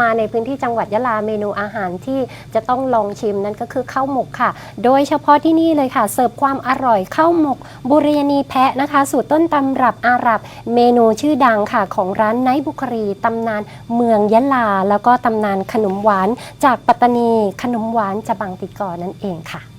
มาในพื้นที่จังหวัดยะลาเมนูอาหารที่จะต้องลองชิมนั่นก็คือข้าวหมกค่ะ โดยเฉพาะที่นี่เลยค่ะ เสิร์ฟความอร่อยข้าวหมก บุรีนีแพะนะคะ สูตรต้นตำรับอาหรับ เมนูชื่อดังค่ะ ของร้านไนบุครีตำนานเมืองยะลา แล้วก็ตำนานขนมหวาน จากปัตตานีขนมหวานจะบังติกอนั่นเองค่ะ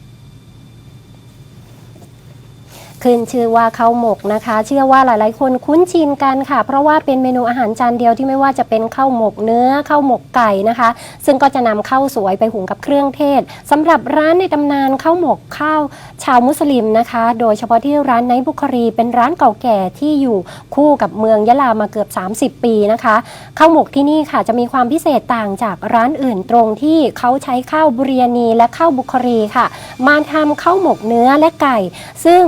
ขึ้นชื่อว่าข้าวหมกนะคะ เชื่อว่าหลายๆ คนคุ้นชินกันค่ะ เพราะว่าเป็นเมนูอาหารจานเดียวที่ไม่ว่าจะเป็นข้าวหมกเนื้อข้าวหมกไก่นะคะ ซึ่งก็จะนำข้าวสวยไปหุงกับเครื่องเทศสำหรับร้านในตำนานข้าวหมกข้าวชาวมุสลิมนะคะ โดยเฉพาะที่ร้านไนบุครีเป็นร้านเก่าแก่ที่อยู่คู่กับเมืองยะลามาเกือบ 30 ปีนะคะข้าวหมกที่นี่ค่ะจะมีความพิเศษต่างจากร้านอื่นตรงที่เขาใช้ข้าวบุรียนีและข้าวบุครีค่ะ มาทำข้าวหมกเนื้อและไก่ ซึ่ง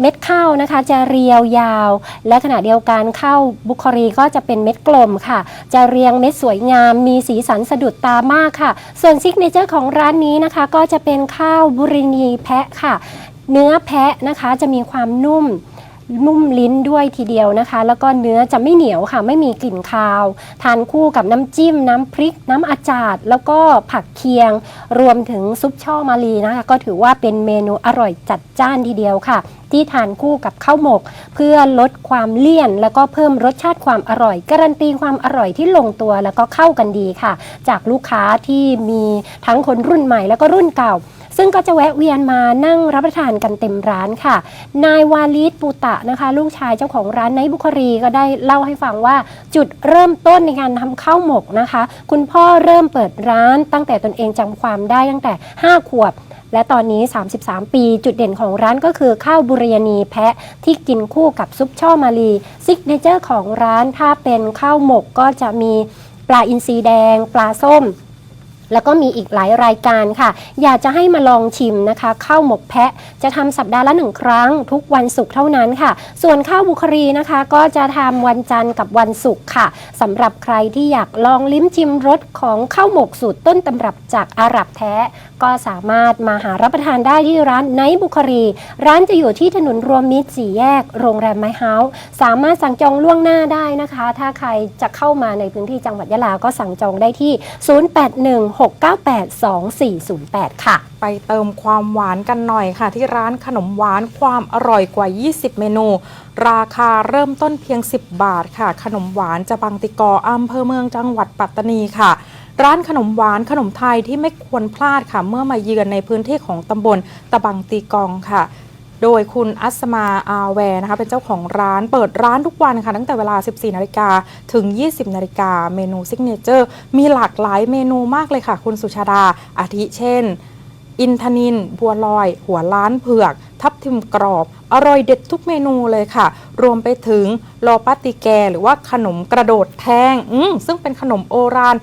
เม็ดข้าวนะคะจะเรียวยาว และขณะเดียวกันข้าวบุครีก็จะเป็นเม็ดกลมค่ะ จะเรียงเม็ดสวยงาม มีสีสันสะดุดตามากค่ะ ส่วนซิกเนเจอร์ของร้านนี้นะคะ ก็จะเป็นข้าวบุรีนีแพะค่ะ เนื้อแพะนะคะจะมีความนุ่ม นุ่มลิ้นด้วยทีเดียวนะคะ แล้วก็เนื้อจะไม่เหนียวค่ะ ไม่มีกลิ่นคาว ทานคู่กับน้ำจิ้ม น้ำพริก น้ำอาจาดแล้วก็ผักเคียง รวมถึงซุปช่อมาลีนะคะ ก็ถือว่าเป็นเมนูอร่อยจัดจ้านทีเดียวค่ะ ที่ทานคู่กับข้าวหมก เพื่อลดความเลี่ยน แล้วก็เพิ่มรสชาติความอร่อย การันตีความอร่อยที่ลงตัวแล้วก็เข้ากันดีค่ะ จากลูกค้าที่มีทั้งคนรุ่นใหม่แล้วก็รุ่นเก่า ซึ่งก็จะแวะเวียนมานั่งรับประทานกันเต็มร้านค่ะ นายวาลิดปูตะนะคะ ลูกชายเจ้าของร้านไนบุครีก็ได้เล่าให้ฟังว่าจุดเริ่มต้นในการทำข้าวหมกนะคะ คุณพ่อเริ่มเปิดร้านตั้งแต่ตนเองจำความได้ตั้งแต่ 5 ขวบและตอนนี้ 33 ปี จุดเด่นของร้านก็คือข้าวบุรีนีแพะที่กินคู่กับซุปช่อมาลีซิกเนเจอร์ของร้านถ้าเป็นข้าวหมกก็จะมีปลาอินทรีแดง ปลาส้ม แล้วก็มีอีกหลายรายการค่ะ อยากจะให้มาลองชิมนะคะข้าวหมกแพะจะทำสัปดาห์ละหนึ่งครั้ง ทุกวันศุกร์เท่านั้นค่ะ ส่วนข้าวบุครีนะคะ ก็จะทำวันจันทร์กับวันศุกร์ค่ะสำหรับใครที่อยากลองลิ้มชิมรสของข้าวหมกสูตรต้นตำรับจากอาหรับแท้ ก็สามารถมาหารับประทานได้ที่ร้านไนท์บุครี ร้านจะอยู่ที่ถนนรวมมิตรสี่แยก โรงแรมไมเฮาส์สามารถสั่งจองล่วงหน้าได้นะคะ ถ้าใครจะเข้ามาในพื้นที่จังหวัดยะลาก็สั่งจองได้ที่0816982408 ค่ะ ไปเติมความหวานกันหน่อยค่ะ ที่ร้านขนมหวานความอร่อยกว่า 20 เมนู ราคาเริ่มต้นเพียง 10 บาทค่ะ ขนมหวานจะบังติกออำเภอเมืองจังหวัดปัตตานีค่ะร้านขนมหวานขนมไทยที่ไม่ควรพลาดค่ะ เมื่อมาเยือนในพื้นที่ของตำบลตะบังตีกองค่ะ โดยคุณอัสมาอาแวร์นะคะเป็นเจ้าของร้านเปิดร้านทุกวันค่ะตั้งแต่เวลา 14 นาฬิกาถึง 20 นาฬิกาเมนูซิกเนเจอร์มีหลากหลายเมนูมากเลยค่ะ คุณสุชาดาอาทิเช่น อินทนิน บัวลอย หัวล้านเผือก ทับทิมกรอบ อร่อยเด็ดทุกเมนูเลยค่ะ รวมไปถึงโลปาติแก หรือว่าขนมกระโดดแทงอืซึ่งเป็นขนมโอราน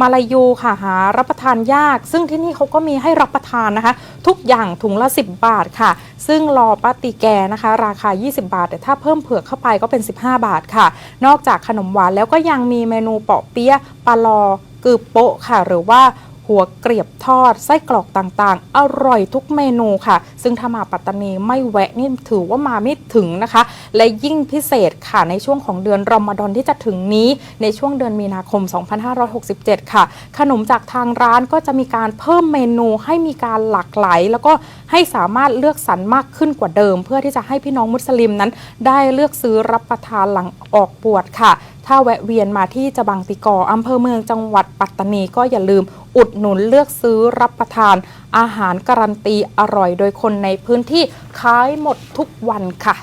มาลายูค่ะหารับประทานยาก ซึ่งที่นี่เขาก็มีให้รับประทานนะคะ ทุกอย่างถุงละ 10 บาทค่ะ ซึ่งรอปาติแกนะคะ ราคา 20 บาท แต่ถ้าเพิ่มเผือกเข้าไปก็เป็น 15 บาทค่ะ นอกจากขนมหวานแล้วก็ยังมีเมนูเปาะเปี๊ยะปลาลอกือโปะค่ะ หรือว่า หัวเกลียบทอด ไส้กรอกต่างๆ อร่อยทุกเมนูค่ะ ซึ่งถ้ามาปัตตานีไม่แวะนี่ถือว่ามาไม่ถึงนะคะ และยิ่งพิเศษค่ะในช่วงของเดือนรอมฎอนที่จะถึงนี้ในช่วงเดือนมีนาคม 2567 ค่ะ ขนมจากทางร้านก็จะมีการเพิ่มเมนูให้มีการหลากหลาย แล้วก็ให้สามารถเลือกสรรมากขึ้นกว่าเดิม เพื่อที่จะให้พี่น้องมุสลิมนั้น ได้เลือกซื้อรับประทานหลังออกบวชค่ะ ถ้าแวะเวียนมาที่จบังติกออำเภอเมืองจังหวัดปัตตานีก็อย่าลืมอุดหนุนเลือกซื้อรับประทาน อาหารการันตีอร่อยโดยคนในพื้นที่ขายหมดทุกวันค่ะ